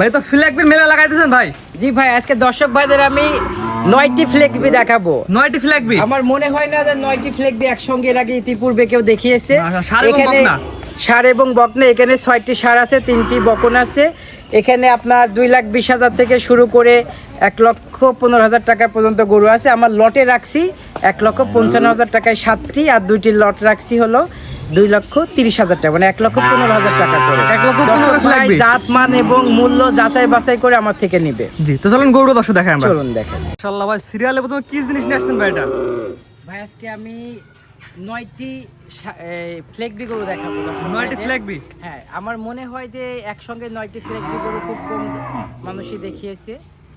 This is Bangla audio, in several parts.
ভাই তো ফ্ল্যাগবির মেলা লাগাইতেছেন ভাই? জি ভাই আজকে দর্শক ভাইদের আমি নয়টি ফ্লেগবি দেখাবো। নয়টি ফ্ল্যাগবি আমার মনে হয় না যে নয়টি ফ্লেগবি একসঙ্গে এর আগে ইতিপূর্বে কেউ দেখিয়েছে। এখানে। সার এবং বকনা এখানে ছয়টি সার আছে তিনটি বকন আছে। এখানে আপনার দুই লাখ বিশ হাজার থেকে শুরু করে এক লক্ষ পনেরো হাজার টাকা পর্যন্ত গরু আছে। আমার লটে রাখছি এক লক্ষ পঞ্চান্ন হাজার টাকায় সাতটি আর দুইটি লট রাখছি হলো দুই লক্ষ তিরিশ হাজার টাকা মানে এক লক্ষ পনেরো হাজার টাকা করে। এক লক্ষ। জাত মান এবং মূল্য যাচাই বাছাই করে আমার থেকে নিবে। জি তো চলুন গরুটা দর্শক দেখাই আমরা। চলুন দেখেন। ভাই সিরিয়ালে প্রথমে কি জিনিস নিয়ে আসছেন ভাই এটা? ভাই আজকে আমি নয়টি ফ্লেগবি গরু দেখাবো নয়টি হ্যাঁ আমার মনে হয় যে একসঙ্গে নয়টি ফ্লেগবি গরু খুব কম মানুষই দেখিয়েছে।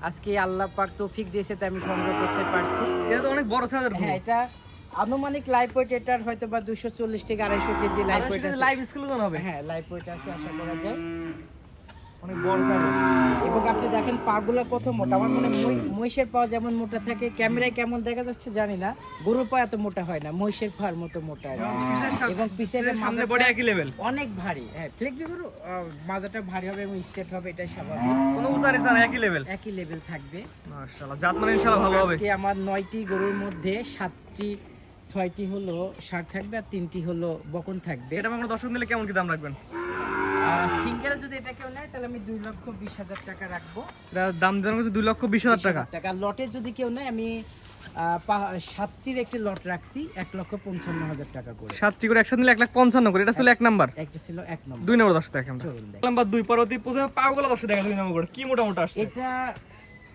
আজকে আল্লাহ পাক তৌফিক দিয়েছে তাই আমি সংগ্রহ করতে পারছি। এটা তো অনেক বড় সাইজের হ্যাঁ এটা আনুমানিক লাইফ ওয়েট এটার হয়তো বা দুশো চল্লিশ থেকে আড়াইশো কেজি লাইফ ওয়েট আছে। লাইভ স্কেলেটন হবে? হ্যাঁ লাইফ ওয়েট আছে আশা করা যায়। অনেক বড় সাইজের। এবং আপনি দেখেন পাগুলো কত মোটা। আমার মনে মহিষের পা যেমন মোটা থাকে ক্যামেরায় কেমন দেখা যাচ্ছে জানি না। গরুর পা এত মোটা হয় না মহিষের পার মতো মোটা এবং সামনে বডি একই লেভেল অনেক ভারী। হ্যাঁ গরু মাজাটা ভারী হবে এবং স্ট্রেট হবে এটাই স্বাভাবিক। কোনো উসারি না একই লেভেল একই লেভেল থাকবে। মাশাআল্লাহ জাত মানে ইনশাআল্লাহ ভালো হবে। আজকে আমার নয়টি গরুর মধ্যে সাতটি ছয়টি হলো ষাট থাকবে আর তিনটি হলো বকন থাকবে। এটা আমরা দর্শক নিলে কেমন কি দাম রাখবেন? সিঙ্গেল যদি এটা কেউ নেয় তাহলে আমি দুই লক্ষ বিশ হাজার টাকা রাখব। দাম দেওয়ার হচ্ছে দুই লক্ষ বিশ হাজার টাকা? টাকা। লটে যদি কেউ নেয় আমি সাতটির একটি লট রাখছি এক লক্ষ পঞ্চান্ন হাজার টাকা করে। সাতটি করে একসাথে নিলে এক লাখ পঞ্চান্ন করে এটা ছিল এক নাম্বার? একটা ছিল এক নম্বর। দুই নম্বর দর্শক দেখেন। নাম্বার দুই পরবর্তী প্রথমে পাগুলো দর্শক দেখা দুই নম্বর কি মোটা মোটা আসছে? এটা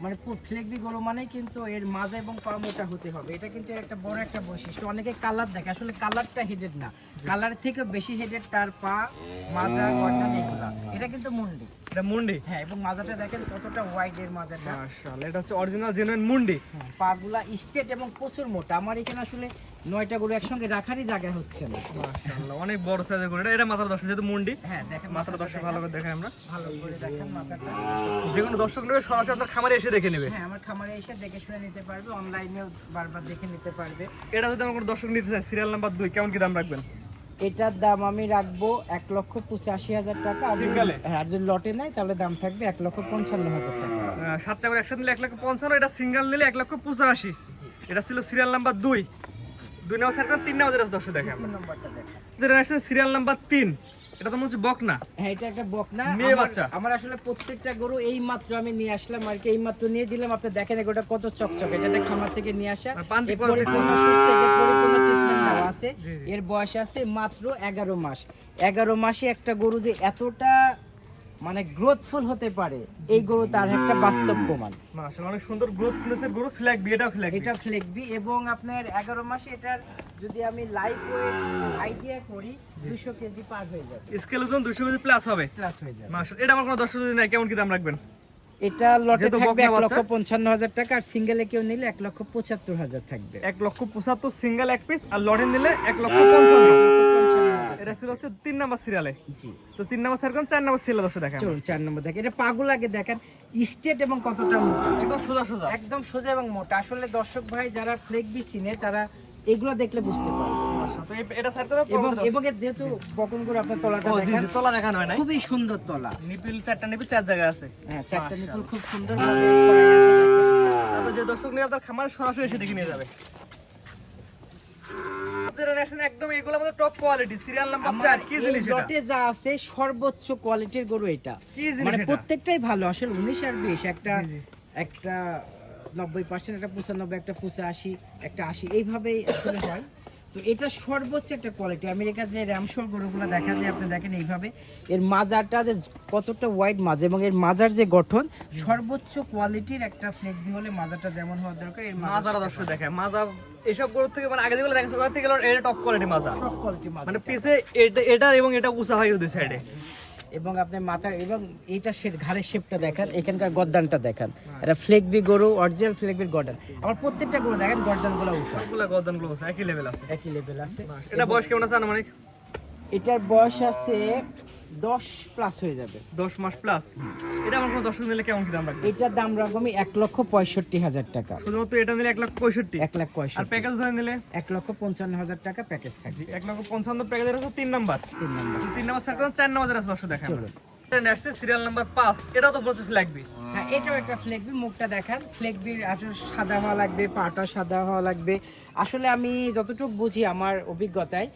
মানে ফ্লেগবি গরু মানেই কিন্তু এর মাজা এবং পা মোটা হতে হবে। এটা কিন্তু একটা বড় একটা বৈশিষ্ট্য। অনেকে কালার দেখে। আসলে কালারটা হেডেড না। কালার থেকে বেশি হেডেড তার পা মাজা গর্দান এগুলো। এটা কিন্তু মুন্ডি। এটা মুন্ডি? হ্যাঁ এবং মাজাটা দেখেন কতটা ওয়াইড এর মাজাটা। মাশাআল্লাহ এটা হচ্ছে অরিজিনাল জেনুইন মুন্ডি। হ্যাঁ, পাগুলা স্টেট এবং প্রচুর মোটা। আমার এখানে আসলে নয়টা গরু একসঙ্গে রাখারই জায়গা হচ্ছে না। মাশাআল্লাহ অনেক বড় সাইজের গরু। এটা এটা মাথার দর্শক যেহেতু মুন্ডি। হ্যাঁ দেখেন মাথার দর্শক ভালো করে দেখাই আমরা। ভালো করে দেখেন মাথাটা। যে কোনো দর্শক নেবে সরাসরি আপনার খামারে এসে দেখে নেবে। হ্যাঁ আমার খামারে এসে দেখে শুনে নিতে পারবে অনলাইনেও বারবার দেখে নিতে পারবে। এটা যদি আমার কোনো দর্শক নিতে চায় সিরিয়াল নাম্বার দুই কেমন কি দাম রাখবেন? এটার দাম আমি রাখব এক লক্ষ পঁচাশি হাজার টাকা। আর যদি- হ্যাঁ লটে নেয় তাহলে দাম থাকবে এক লক্ষ পঞ্চান্ন হাজার টাকা। সাতটা করে একসাথে নিলে এক লক্ষ পঞ্চান্ন এটা সিঙ্গেল নিলে এক লক্ষ পঁচাশি। এটা ছিল সিরিয়াল নাম্বার দুই। দুই নাম্বার তিন নাম্বার যেটা দেখে তিন নম্বরটা দেখেন। যেটা আসছে সিরিয়াল নাম্বার তিন এটা তো মনে হচ্ছে বকনা। হ্যাঁ এটা একটা বকনা। মেয়ে বাচ্চা। আমার আসলে প্রত্যেকটা গরু এই মাত্র আমি নিয়ে আসলাম আর কি এই মাত্র নিয়ে দিলাম। আপনি দেখেন এটা কত চকচকে। এটা একটা খামার থেকে নিয়ে আসা। আর পান্তি পরিপূর্ণ সুস্থ পরিপূর্ণ ট্রিটমেন্ট দেওয়া আছে। এর বয়স আছে মাত্র এগারো মাস। এগারো মাসে একটা গরু যে এতটা মানে গ্রোথফুল হতে পারে। এই গরু তার একটা বাস্তব প্রমাণ। মাশাআল্লাহ অনেক সুন্দর গ্রোথ ফুলেসের গরু ফ্ল্যাগ বি এটা ফ্ল্যাগ এটা ফ্লেকবি এবং আপনার এগারো মাসে এটার যদি আমি লাইফ ওয়েট আইডিয়া করি দুশো কেজি পার হয়ে যাবে। স্কেল ওজন দুশো কেজি প্লাস হবে। প্লাস হয়ে যাবে। মাশাআল্লাহ এটা আমার কোনো দর্শক যদি নেয় কেমন কি দাম রাখবেন? এটা লটে থাকবে এক লক্ষ। পঞ্চান্ন হাজার টাকা আর সিঙ্গেলে কেউ নিলে এক লক্ষ পঁচাত্তর হাজার থাকবে। এক লক্ষ পঁচাত্তর সিঙ্গেল এক পিস আর লটে নিলে এক লক্ষ পঞ্চান্ন। এটা ছিল হচ্ছে তিন নাম্বার সিরিয়ালে জি। তো তিন নাম্বার সার্কেল চার নাম্বার সিরিয়াল দর্শক দেখেন চলুন চার নম্বর দেখেন। এটা পাগুল আগে দেখেন। স্টেট এবং কতটা একদম সোজা সোজা। একদম সোজা এবং মোটা। আসলে দর্শক ভাই যারা ফ্লেকবি চিনে তারা এগুলো দেখলে বুঝতে পারবে। এই- এটা এবং যেহেতু বকনগুলো আপনার তলাটা ও দেখেন হয় নাই। খুবই সুন্দর তলা। নিপিল চারটা নিপিল চার জায়গায় আছে। হ্যাঁ চারটা। খুব সুন্দর। তারপর যে দর্শক নিয়ে খামার সরাসরি এসে দেখে নিয়ে যাবে। যেটা নেছেন একদম এগুলো আমাদের টপ কোয়ালিটি সিরিয়াল নাম্বার 4 কি জিনিস এটা? লটে যা আছে সর্বোচ্চ কোয়ালিটির গরু এটা। কি জিনিস মানে প্রত্যেকটাই ভালো আসলে উনিশ আর বিশ একটা জি, জি। একটা নব্বই পার্সেন্ট একটা পঁচানব্বই একটা পঁচাশি একটা আশি এইভাবেই আসলে হয়। তো এটা সর্বোচ্চ একটা কোয়ালিটি আমেরিকার যে র্যামশোর গরুগুলো দেখা যায় আপনি দেখেন এইভাবে। এর মাজারটা যে কতটা ওয়াইড মাজ এবং এর মাজার যে গঠন সর্বোচ্চ কোয়ালিটির একটা ফ্লেগবি হলে মাজারটা যেমন হওয়া দরকার এর মাজার মাজারা দর্শক দেখে মাজা এসব গরুর থেকে মানে আগে যেগুলো দেখা থেকে এটা টপ কোয়ালিটি মাজার। টপ কোয়ালিটি মাজা মানে পিছে এটা এটা এবং এটা উঁচা হয় দুই সাইডে এবং আপনি মাথার এবং এইটা সে ঘাড়ের শেপটা দেখান এখানকার গদ্দানটা দেখান। এটা ফ্লেগবি গরু অরিজিনাল ফ্লেগবির গর্ডান আমার প্রত্যেকটা গরু দেখেন গর্দানগুলো উঁচা। সবগুলো গুলো একই লেভেল আছে। একই লেভেল আছে। এটা বয়স কেমন আছে আনুমানিক? এটার বয়স আছে দশ প্লাস হয়ে যাবে। দশ মাস প্লাস এটা আমার কোনো দর্শক নিলে কেমন কি দাম রাখবে? এটার দাম রাখব এক লক্ষ পঁয়ষট্টি হাজার টাকা। শুধুমাত্র এটা নিলে এক লক্ষ পঁয়ষট্টি? এক লাখ আর পঁয়ষট্টি। প্যাকেজ ধরে নিলে? এক লক্ষ পঞ্চান্ন হাজার টাকা প্যাকেজ থাকছে এক লক্ষ পঞ্চান্ন প্যাকেজের আছে তিন নাম্বার। তিন নম্বর। তিন নাম্বার চার নাম্বার আছে দর্শক দেখেন। এটা আসছে সিরিয়াল নাম্বার পাঁচ। এটাও তো বলছে ফ্ল্যাগবি হ্যাঁ এটাও একটা ফ্লেকবি মুখটা দেখান। ফ্লেকবির আসলে সাদা হওয়া লাগবে পাটা সাদা হওয়া লাগবে। আসলে আমি যতটুকু বুঝি আমার অভিজ্ঞতায়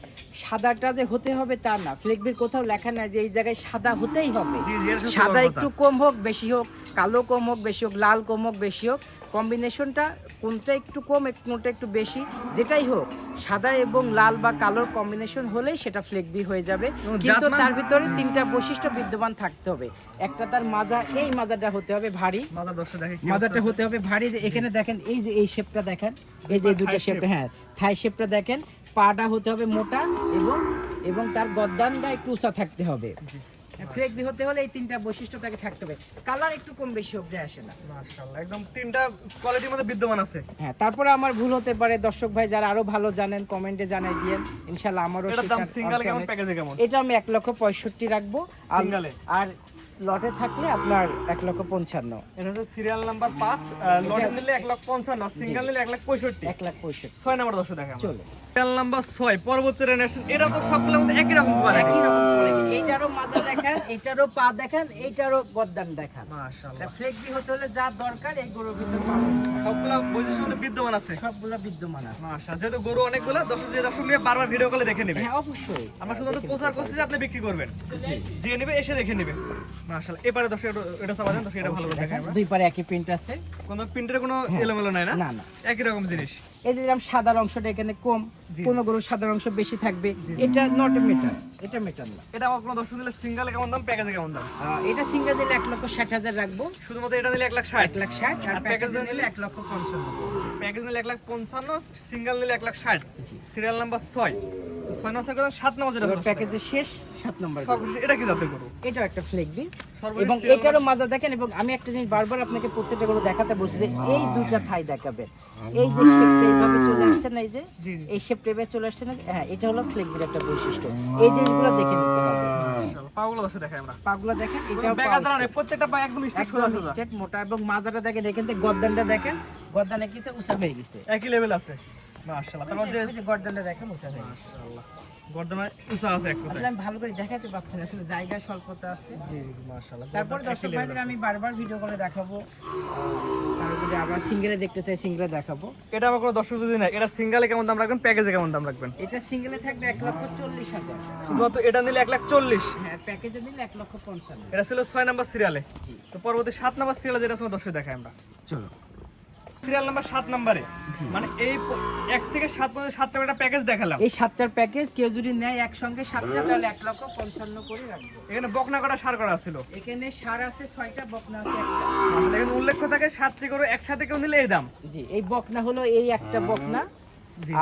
সাদাটা যে হতে হবে তা না। ফ্লেগবির কোথাও লেখা নাই যে এই জায়গায় সাদা হতেই হবে। সাদা একটু কম হোক বেশি হোক কালো কম হোক বেশি হোক লাল কম হোক বেশি হোক। কম্বিনেশনটা কোনটা একটু কম কোনটা একটু বেশি যেটাই হোক সাদা এবং লাল বা কালোর কম্বিনেশন হলেই সেটা ফ্লেগবি হয়ে যাবে। কিন্তু তার ভিতরে তিনটা বৈশিষ্ট্য বিদ্যমান থাকতে হবে। একটা তার মাজা এই মাজাটা হতে হবে ভারী। অবস্থা? হতে হবে ভারী। যে এখানে দেখেন এই যে এই শেপটা দেখেন এই যে দুটো শেপ হ্যাঁ থাই শেপটা দেখেন পাটা হতে হবে মোটা এবং এবং তার গদ্দানটা একটু উঁচা থাকতে হবে। ফ্লেগবি হতে হলে এই তিনটা বৈশিষ্ট্য তাকে থাকতে হবে। কালার একটু কম বেশি হোক যায় আসে না। মাশাআল্লাহ একদম তিনটা কোয়ালিটির মধ্যে বিদ্যমান আছে। হ্যাঁ তারপরে আমার ভুল হতে পারে। দর্শক ভাই যারা আরও ভালো জানেন কমেন্টে জানাই দিয়েন। ইনশাল্লাহ আমারও এটার দাম সিঙ্গেল কেমন প্যাকেজে কেমন? এটা আমি এক লক্ষ পঁয়ষট্টি রাখব। আর আর লটে থাকলে আপনার এক লক্ষ পঞ্চান্ন। এটা হচ্ছে সিরিয়াল নাম্বার পাঁচ লটে নিলে এক লাখ পঞ্চান্ন সিঙ্গেল নিলে এক লাখ পঁয়ষট্টি। এক লাখ পঁয়ষট্টি। ছয় নাম্বার দর্শক দেখা চলো। সিরিয়াল নাম্বার ছয় পরবর্তী এটা তো সবগুলোর মধ্যে একই রকম একই রকম মাজা দেখান এইটারও পা দেখান গদ্দান দেখান। মাশাআল্লাহ। ফ্লেক্সি হতে হলে যা দরকার এই গরুর ভিতরে সবগুলো বৈশিষ্ট্যের মধ্যে বিদ্যমান আছে। সবগুলো বিদ্যমান আছে। মাশাআল্লাহ যেহেতু গরু অনেকগুলো দর্শক যে দর্শক নিয়ে বারবার ভিডিও কলে দেখে নেবে। হ্যাঁ অবশ্যই। আমরা শুধুমাত্র প্রচার করছি যে আপনি বিক্রি করবেন। জি। যে নেবে এসে দেখে নেবে। মাশাআল্লাহ এবারে দর্শক এটা- দর্শক এটা ভালো করে দেখেন দুই পারে একই প্রিন্ট আছে। কোনো প্রিন্টের কোনো এলোমেলো নাই না না। একই রকম জিনিস। এই যে যেরকম সাদার অংশটা এখানে কম কোন গরুর সাদার অংশ বেশি থাকবে। এটা নট মেটার এটা মেটার না। এটা আমার কোনো দর্শক দিলে সিঙ্গেল কেমন দাম প্যাকেজে কেমন দাম? এটা সিঙ্গেল দিলে এক লক্ষ ষাট হাজার রাখব। শুধুমাত্র এটা নিলে এক লাখ ষাট? এক লাখ ষাট আর প্যাকেজে নিলে? এক লক্ষ পঞ্চান্ন প্যাকেজ নিলে এক লাখ পঞ্চান্ন সিঙ্গেল নিলে এক লাখ ষাট সিরিয়াল নাম্বার ছয়। তো ছয় কথা সাত নাম্বার যেটা প্যাকেজের শেষ সাত নম্বর এটা কি করব। একটা ফ্লেগবি এবং এটারও মাজা দেখেন এবং আমি একটা জিনিস বারবার আপনাকে প্রত্যেকটা গরু দেখাতে বলছি যে এই দুইটা থাই দেখাবেন। এই যে শেপটা এইভাবে চলে আসছে না এই যে। এই শেপটা এভাবে চলে আসছে না হ্যাঁ এটা হলো ফ্লেগবির একটা বৈশিষ্ট্য। এই জিনিসগুলো দেখে নিতে হবে। পাগুলো দর্শক দেখাই আমরা। পাগুলো দেখেন দাঁড়ানো প্রত্যেকটা পা একদম স্ট্রেট সোজা সোজা মোটা এবং মাজাটা দেখেন এখান থেকে গর্দানটা দেখেন। গর্দানে কিছু উঁচা হয়ে গেছে। একই লেভেল আছে। মাশাআল্লাহ। তারপর যে ওই যে গর্দানটা দেখেন উঁচা হয়ে গেছে। মাশাআল্লাহ। গর্দমা উঁচা আছে এক কথায়। আমি ভালো করে দেখাতে পাচ্ছি না আসলে জায়গার স্বল্পতা আছে। জি জি মাশাআল্লাহ। তারপর দর্শক ভাইদের আমি বারবার ভিডিও করে দেখাবো। তারপর আবার সিঙ্গেলে দেখতে চাই সিঙ্গেলে দেখাবো। এটা আমার কোনো দর্শক যদি না এটা সিঙ্গেলে কেমন দাম রাখবেন প্যাকেজে কেমন দাম রাখবেন? এটা সিঙ্গেলে থাকবে এক লক্ষ চল্লিশ হাজার। শুধুমাত্র এটা নিলে এক লাখ চল্লিশ। হ্যাঁ প্যাকেজে নিলে এক লক্ষ পঞ্চান্ন। এটা ছিল ছয় নাম্বার সিরিয়ালে তো পরবর্তী সাত নাম্বার সিরিয়ালে যেটা আছে দর্শক দেখাই আমরা। চলো সিরিয়াল নাম্বার সাত নাম্বারে। মানে এই এক থেকে সাত পর্যন্ত একটা প্যাকেজ দেখালাম। এই সাতটার প্যাকেজ কেউ যদি নেয় একসঙ্গে সাতটা তাহলে এক লক্ষ পঞ্চান্ন করে রাখব। এখানে বকনা কটা সার করা ছিল। এখানে সার আছে ছয়টা বকনা আছে একটা। এখানে উল্লেখ থাকে সাতটি করে একসাথে কেউ নিলে এই দাম। জি এই বকনা হলো এই একটা বকনা।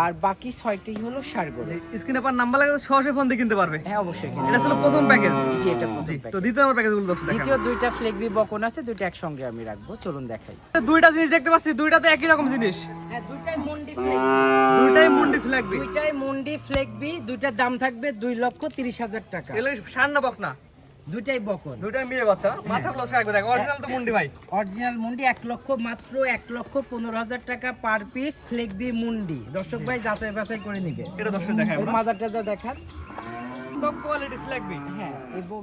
আর বাকি ছয়টি হলো সার গরু স্ক্রিনে পার নাম্বার লাগে সরাসরি ফোন দিয়ে কিনতে পারবে। হ্যাঁ অবশ্যই এটা ছিল প্রথম প্যাকেজ জি এটা জি তো দ্বিতীয় নাম্বার প্যাকেজগুলো দর্শক দ্বিতীয় দুইটা ফ্লেগবি বকন আছে দুইটা একসঙ্গে আমি রাখব। চলুন দেখাই। দুইটা জিনিস দেখতে পাচ্ছি দুইটা তো একই রকম জিনিস। হ্যাঁ দুইটাই মুন্ডি ফ্লেগবি দুইটাই মুন্ডি ফ্ল্যাগবি দুইটাই মুন্ডি ফ্লেগবি দুইটার দাম থাকবে দুই লক্ষ তিরিশ হাজার টাকা। সার না বকনা। দুইটাই বকন। মেয়ে বাচ্চা। রাখবে দেখো অরিজিনাল তো মুন্ডি ভাই। অরিজিনাল মুন্ডি লক্ষ মাত্র লক্ষ পনেরো হাজার টাকা পার পিস মুন্ডি। দর্শক ভাই যাচাই বাছাই করে নিবে। এটা দর্শক দেখাই আমরা। দেখান। টপ কোয়ালিটি হ্যাঁ এবং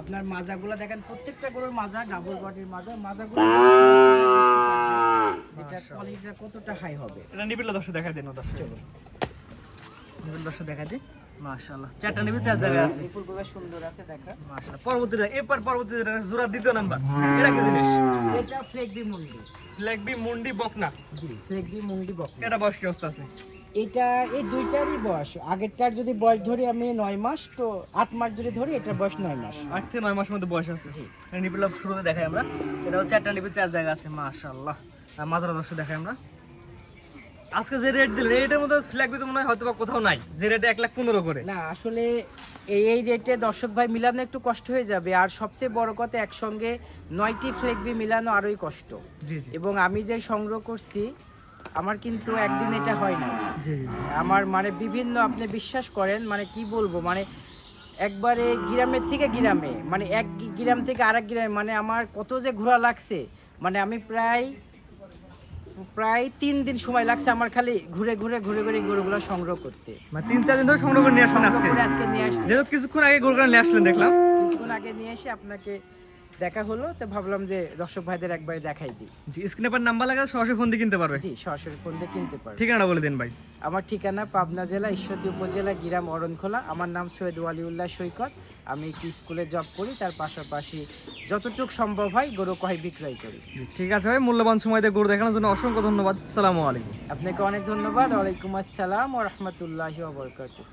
আপনার মাজাগুলো দেখেন প্রত্যেকটা গরুর মাজা ডাবল বডির মাজা মাজাগুলো এটা কোয়ালিটিটা কতটা হাই হবে? এটা নিবিল দর্শক দেখাই দিন দর্শক। নিবিল দর্শক দেখাই দিন। মাশাআল্লাহ। চারটা নিবিল চার জায়গায় আছে। বিপুলগুলো সুন্দর আছে দেখা। মাশাআল্লাহ। পরবর্তীটা এরপর পরবর্তী জোড়া দ্বিতীয় নাম্বার। এটা কি জিনিস? এটা ফ্লেগবি মুন্ডি। ফ্ল্যাগবি মুন্ডি বকনা। জি ফ্লেগবি মুন্ডি বক এটা বয়স কি অবস্থা আছে? এটা এই দুইটারই বয়স। আগেরটার যদি বয়স ধরি আমি নয় মাস তো আট মাস যদি ধরি এটার বয়স নয় মাস। আট থেকে নয় মাসের মধ্যে বয়স আছে। শুরুতে দেখাই আমরা। এটা চারটা নিবিল চার জায়গা আছে মাশাআল্লাহ। আর মাজারা দর্শক দেখাই আমরা। আজকে যে রেট দিল রেটের মধ্যে ফ্ল্যাগবি তো মনে হয় হয়তো বা কোথাও নাই। যে রেটে এক লাখ পনেরো করে। না আসলে এই এই রেটে দর্শক ভাই মিলানো একটু কষ্ট হয়ে যাবে। আর সবচেয়ে বড় কথা একসঙ্গে নয়টি ফ্লেগবি মিলানো আরোই কষ্ট। জি জি। এবং আমি যে সংগ্রহ করছি আমার কিন্তু একদিন এটা হয় না জি জি। আমার মানে বিভিন্ন আপনি বিশ্বাস করেন মানে কি বলব মানে একবারে গ্রামের থেকে গ্রামে মানে এক গ্রাম থেকে আরেক গ্রামে মানে আমার কত যে ঘোরা লাগছে মানে আমি প্রায় প্রায় তিন দিন সময় লাগছে আমার খালি ঘুরে ঘুরে ঘুরে ঘুরে গরুগুলো সংগ্রহ করতে। মানে তিন চার দিন ধরে সংগ্রহ করে নিয়ে আসছেন আজকে? আজকে নিয়ে আসছি। যেহেতু কিছুক্ষণ আগে গরুগুলো নিয়ে আসলেন দেখলাম। কিছুক্ষণ আগে নিয়ে এসে আপনাকে দেখা হলো তো ভাবলাম যে দর্শক ভাইদের একবারে দেখাই দিই। জি স্ক্রিনে পর নাম্বার লাগা সরাসরি ফোন দিয়ে কিনতে পারবে। জি সরাসরি ফোন দিয়ে কিনতে পারবে। ঠিকানা বলে দিন ভাই। আমার ঠিকানা পাবনা জেলা ঈশ্বরদী উপজেলা গিরাম অরণখোলা। আমার নাম সৈয়দ ওয়ালিউল্লাহ সৈকত। আমি একটি স্কুলে জব করি তার পাশাপাশি যতটুকু সম্ভব হয় গরু কয় বিক্রয় করি। ঠিক আছে ভাই মূল্যবান সময় দিয়ে গরু দেখানোর জন্য অসংখ্য ধন্যবাদ। সালামু আলাইকুম। আপনাকে অনেক ধন্যবাদ। ওয়ালাইকুম আসসালাম ও রহমতুল্লাহি ওবরকাতুহ